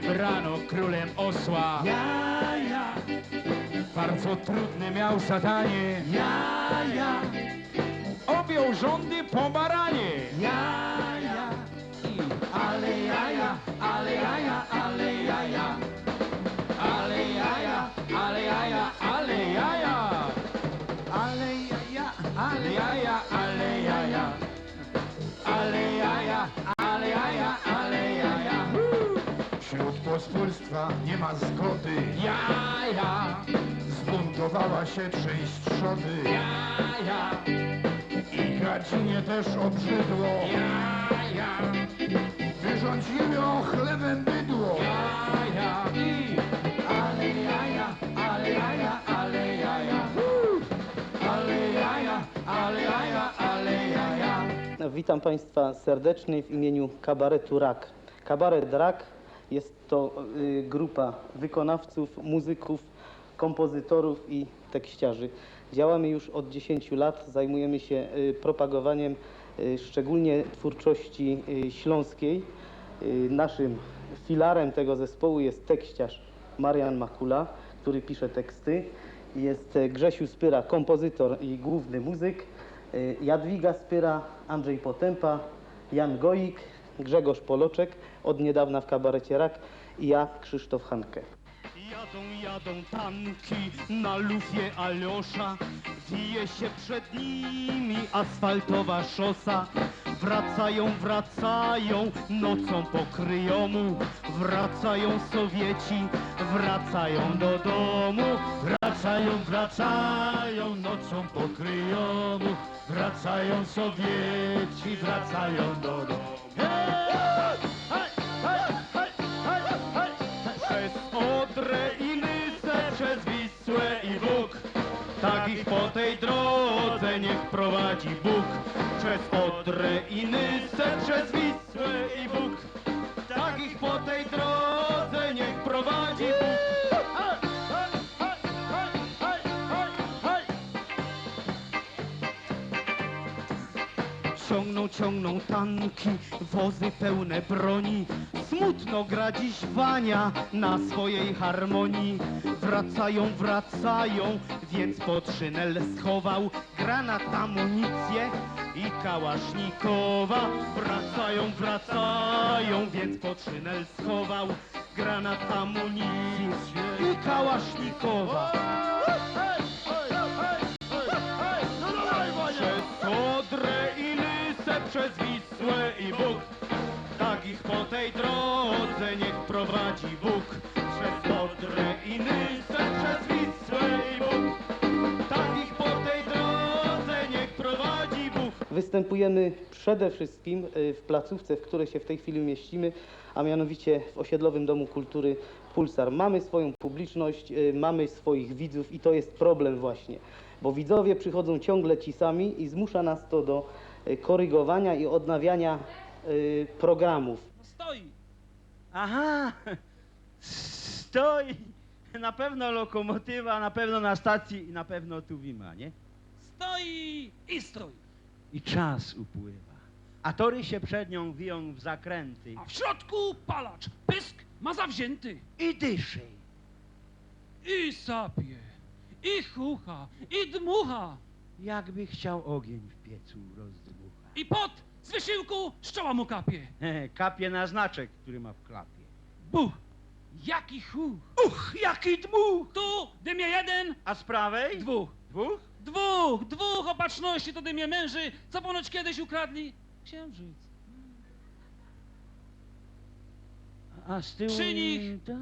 wybrano królem osła. Ja, ja, Bardzo trudny miał satanie, ja, ja, objął rządy po baranie. ja, pospólstwa nie ma zgody. Ja, ja, Zbuntowała się część trzody. ja, ja, I Gradzinie też obrzydło. ja, ja. Wyrządzimy ją chlebem bydło. Ja, ja, i ale ja, ja, ale ja, ja, ale ja, ja. Ale. Witam Państwa serdecznie w imieniu kabaretu RAK. Kabaret RAK jest to y, grupa wykonawców, muzyków, kompozytorów i tekściarzy. Działamy już od 10 lat, zajmujemy się y, propagowaniem y, szczególnie twórczości śląskiej. Naszym filarem tego zespołu jest tekściarz Marian Makula, który pisze teksty. Jest e, Grzesiu Spyra, kompozytor i główny muzyk. Y, Jadwiga Spyra, Andrzej Potępa, Jan Goik, Grzegorz Poloczek, od niedawna w kabarecie Rak i ja, Krzysztof Hanke. Jadą, jadą tanki na lufie Aliosza Wije się przed nimi asfaltowa szosa. Wracają, wracają, nocą pokryją mu Wracają Sowieci, wracają do domu. Wracają, wracają, nocą pokryją mu Wracają Sowieci, wracają do domu Przez Odrę i Nysę, przez Wisłę i Bóg. Tak ich po tej drodze niech prowadzi Bóg. Przez Odrę i Nysę, przez Wisłę Ciągną, tanki, wozy pełne broni. Smutno gra dziś Wania na swojej harmonii. Wracają, wracają, więc pod szynel schował granat, amunicję i kałasznikowa. Wracają, wracają, więc pod szynel schował granat, amunicję i kałasznikowa. Po tej drodze niech prowadzi Bóg Przez Odrę i Nysę, przez Wisłę i Bóg Tak ich po tej drodze niech prowadzi Bóg Występujemy przede wszystkim y, w placówce, w której się w tej chwili mieścimy, a mianowicie w Osiedlowym Domu Kultury Pulsar. Mamy swoją publiczność, y, mamy swoich widzów i to jest problem właśnie, bo widzowie przychodzą ciągle ci sami i zmusza nas to do y, korygowania i odnawiania programów. Stoi. Aha, stoi. Na pewno lokomotywa, na pewno na stacji i na pewno tu wima, nie? Stoi i stoi. I czas upływa. A tory się przed nią wiją w zakręty. A w środku palacz. Pysk ma zawzięty. I dyszy. I sapie. I chucha. I dmucha. Jakby chciał ogień w piecu rozdmuchać. I pot z wysiłku z czoła mu kapie. Kapie na znaczek, który ma w klapie. Buch. Jaki chuch. Uch, jaki dmuch! Tu dymie jeden, A z prawej? dwóch. Dwóch? Dwóch, dwóch opatrzności to dymie męży, co ponoć kiedyś ukradli księżyc. A z tyłu... Przy nich- Ta?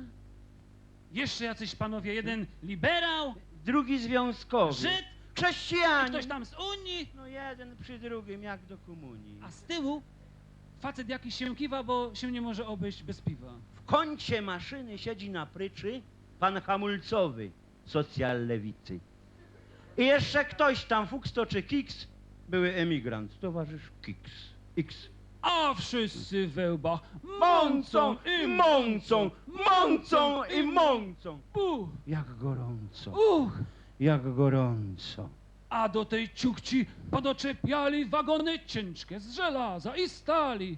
Jeszcze jacyś panowie, jeden liberał, Drugi związkowy. Żyd, Chrześcijanin. ktoś tam z Unii, No jeden przy drugim, jak do komunii. a z tyłu facet jakiś się kiwa, bo się nie może obejść bez piwa. W kącie maszyny siedzi na pryczy pan hamulcowy, socjal lewicy. I jeszcze ktoś tam, Fuksto czy Kiks, były emigrant, towarzysz Kiks. X. A wszyscy we łbach Mącą i mącą, mącą i mącą. Buch, Jak gorąco, uch, jak gorąco. a do tej ciukci podoczepiali wagony ciężkie z żelaza i stali.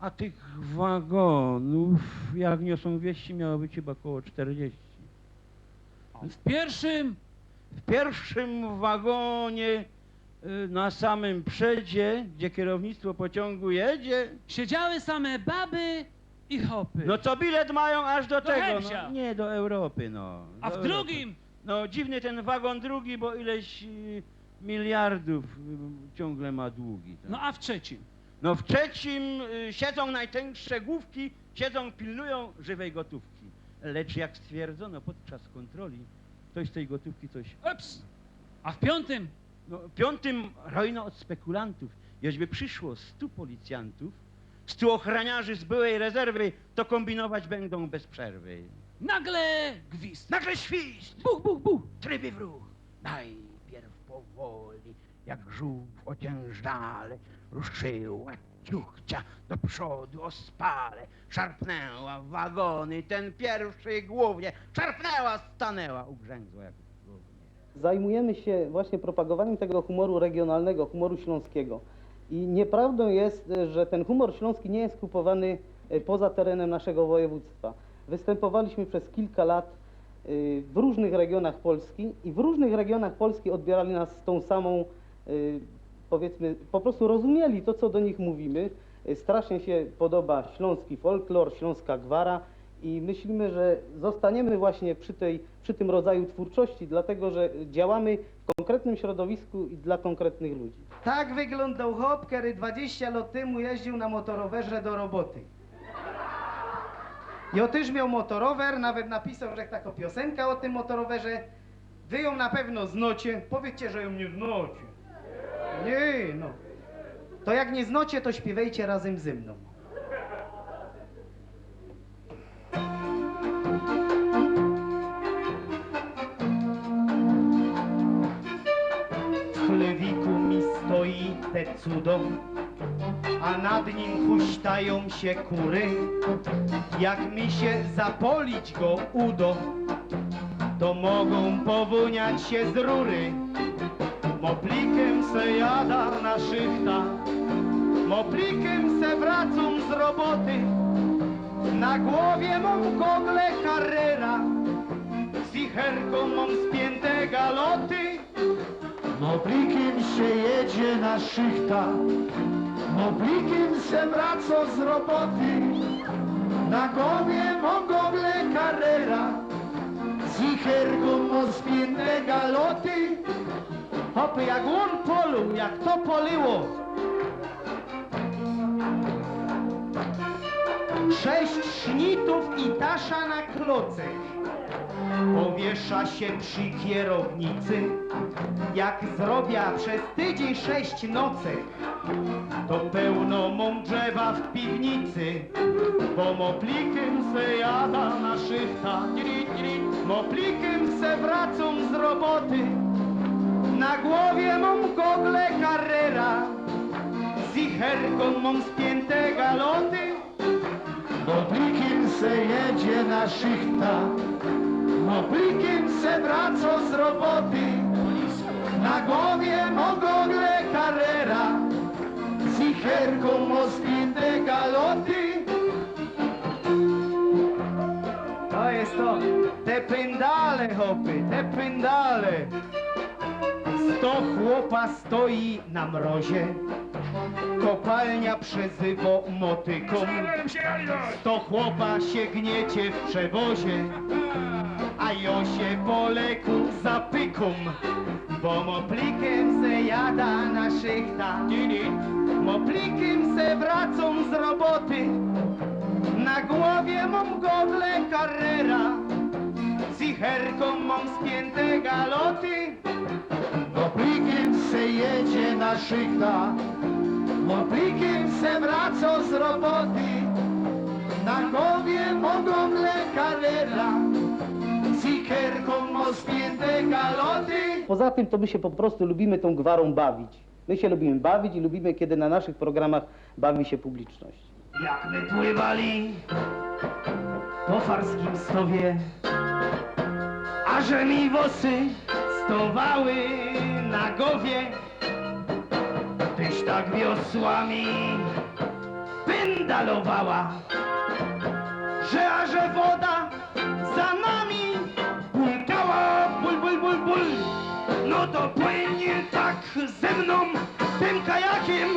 A tych wagonów, jak niosą wieści, miało być chyba około 40. W pierwszym W pierwszym wagonie y, na samym przedzie, gdzie kierownictwo pociągu jedzie, siedziały same baby i hopy. no to bilet mają aż do, Do tego. No, nie, do Europy, no. A do w Europy. drugim No dziwny ten wagon drugi, bo ileś y, miliardów y, ciągle ma długi. tak. No a w trzecim? No w trzecim y, siedzą najtęższe główki, siedzą, pilnują żywej gotówki. Lecz jak stwierdzono podczas kontroli, ktoś z tej gotówki coś... Ups. A w piątym? No, piątym rojno od spekulantów. Jeśli przyszło stu policjantów, stu ochraniarzy z byłej rezerwy, to kombinować będą bez przerwy. Nagle gwizd. Nagle świst! Buch, buch, buch. Tryby w ruch. Najpierw powoli, jak żółw ociężale, ruszyła ciuchcia do przodu ospale. Szarpnęła wagony, ten pierwszy głównie. Szarpnęła, stanęła, ugrzęzła jak głównie. Zajmujemy się właśnie propagowaniem tego humoru regionalnego, humoru śląskiego. I nieprawdą jest, że ten humor śląski nie jest kupowany e, poza terenem naszego województwa. Występowaliśmy przez kilka lat e, w różnych regionach Polski i w różnych regionach Polski odbierali nas tą samą, e, powiedzmy, po prostu rozumieli to, co do nich mówimy. E, Strasznie się podoba śląski folklor, śląska gwara i myślimy, że zostaniemy właśnie przy, tej, przy tym rodzaju twórczości, dlatego że działamy w konkretnym środowisku i dla konkretnych ludzi. Tak wyglądał hop, który 20 lat temu jeździł na motorowerze do roboty. Ja też miał motorower, nawet napisał, że taka piosenka o tym motorowerze. Wy ją na pewno znocie. Powiedzcie, że ją nie znocie. Nie, no. To jak nie znocie, to śpiewajcie razem ze mną. Chlewiku mi stoi te cudo, a nad nim huśtają się kury. Jak mi się zapolić go udo, to mogą powuniać się z rury. Moplikiem se jada na szychta, moplikiem se wracam z roboty. Na głowie mam gogle Carrera, z wicherką mam spięte galoty. Moblikiem się jedzie na szychta, moblikiem se wraca z roboty. Na głowie mogogle Carrera, z wicherką mo spięte galoty. Hopy, jak on polu, jak to poliło. Sześć sznitów i tasza na klocek. Powiesza się przy kierownicy. Jak zrobia przez tydzień sześć nocek, to pełno mą drzewa w piwnicy. Bo moplikiem se jada na szychta, moplikiem se wracam z roboty. Na głowie mam gogle Carrera, z wicherką mam spięte galoty. Moblikiem se jedzie na szychta, moblikiem se wraca z roboty. Na głowie mogogle Carrera, z wicherką mo spięte galoty. To jest to, te pędale hopy, te pędale. Sto chłopa stoi na mrozie, kopalnia przezywo motyką. Sto chłopa się gniecie w przewozie, a jo się po leku zapykum. Bo moplikiem se jada na szychta, moplikiem se wracam z roboty. Na głowie mam godle Carrera, z wicherką mam spięte galoty. Moblikiem se jedzie na szychta, moblikiem se wraca z roboty. Na głowie mogogle Carrera, z spięte galoty. Poza tym to my się po prostu lubimy tą gwarą bawić. My się lubimy bawić i lubimy, kiedy na naszych programach bawi się publiczność. Jak my pływali po farskim stowie, a że mi wosy stowały na głowie, tyś tak wiosłami pęd tak ze mną, tym kajakiem.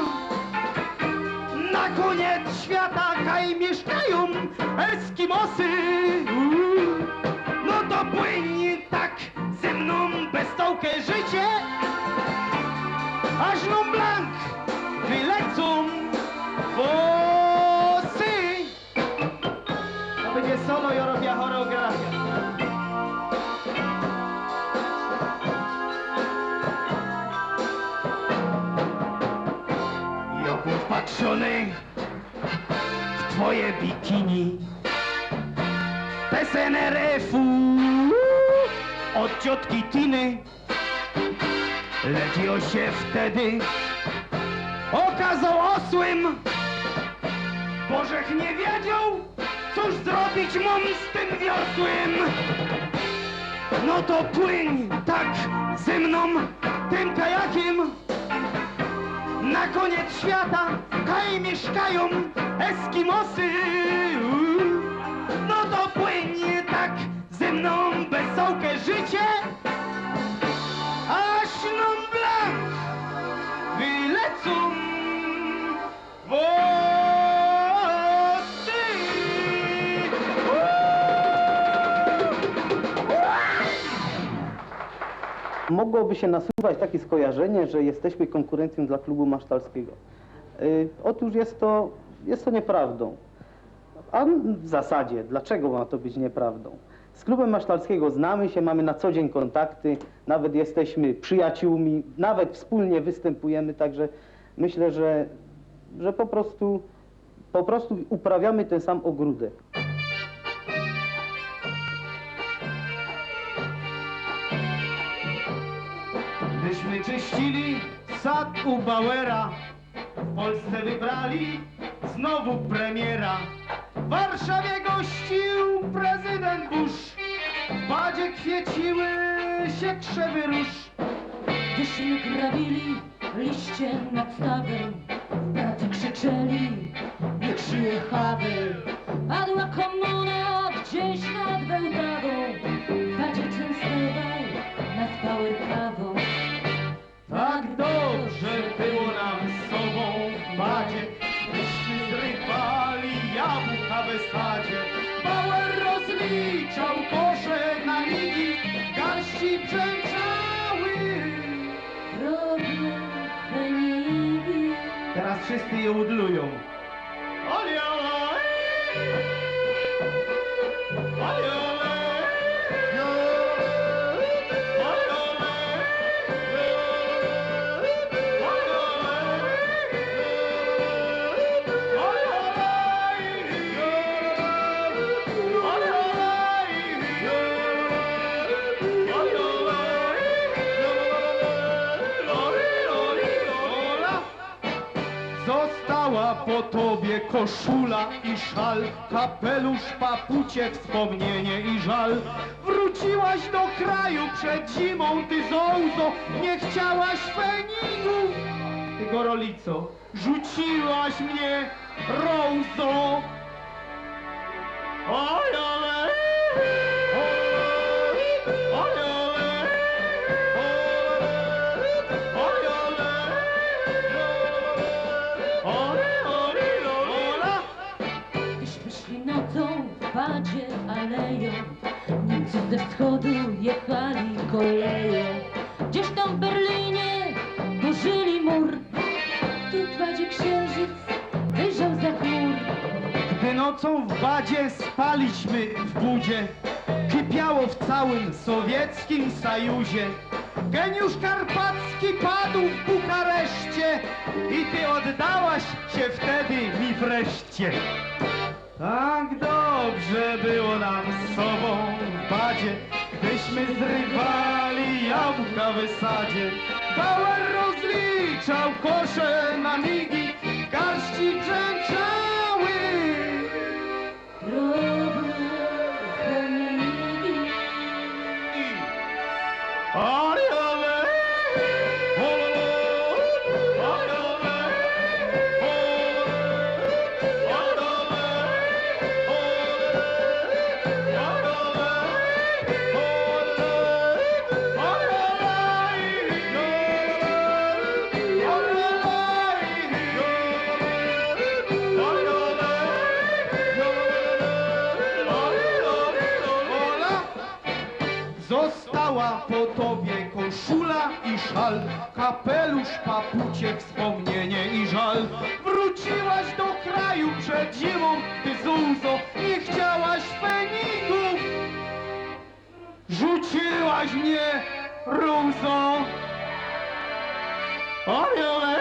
Na koniec świata kaj mieszkają Eskimosy. No to płynie tak ze mną bez stołkę życie. Aż non blank wylecą włosy. To będzie solo i Jak upatrzony w twoje bikini. Bez NRF-u od ciotki Tiny. Lecz się wtedy. Okazał osłym. Bożech nie wiedział, cóż zrobić mam z tym wiosłym No to płyń tak ze mną tym kajakiem na koniec świata kaj mieszkają Eskimosy. No to płynie tak ze mną wesołe życie, Mogłoby się nasuwać takie skojarzenie, że jesteśmy konkurencją dla klubu masztalskiego. Y, otóż jest to, jest to nieprawdą. A w zasadzie, dlaczego ma to być nieprawdą? Z klubem masztalskiego znamy się, mamy na co dzień kontakty, nawet jesteśmy przyjaciółmi, nawet wspólnie występujemy, także myślę, że, że po prostu, po prostu uprawiamy ten sam ogródek. Myśmy czyścili sad u Bauera, w Polsce wybrali znowu premiera. W Warszawie gościł prezydent Bush, w badzie kwieciły się krzewy róż. Gdyśmy grabili liście nad stawem, braty krzyczeli, niech żyje Havel. Wszyscy je udlują. Koszula i szal, kapelusz, papucie, wspomnienie i żal. Wróciłaś do kraju przed zimą, ty zołzo, nie chciałaś feningu. Ty gorolico, rzuciłaś mnie rołzą. Oj! Oj, w badzie aleją, Niemcy ze wschodu jechali koleją. Gdzieś tam w Berlinie burzyli mur, tu w badzie księżyc wyjrzał za chmur. Gdy nocą w badzie spaliśmy w budzie, kipiało w całym sowieckim sajuzie. Geniusz Karpacki padł w Bukareszcie i ty oddałaś się wtedy mi wreszcie. Tak dobrze było nam z sobą w badzie, gdyśmy zrywali jabłka w sadzie. Bauer rozliczał kosze na migi, kapelusz, papucie, wspomnienie i żal. Wróciłaś do kraju przed zimą, ty Zuzo, i chciałaś fenigów. Rzuciłaś mnie, Ruzo. Ojole!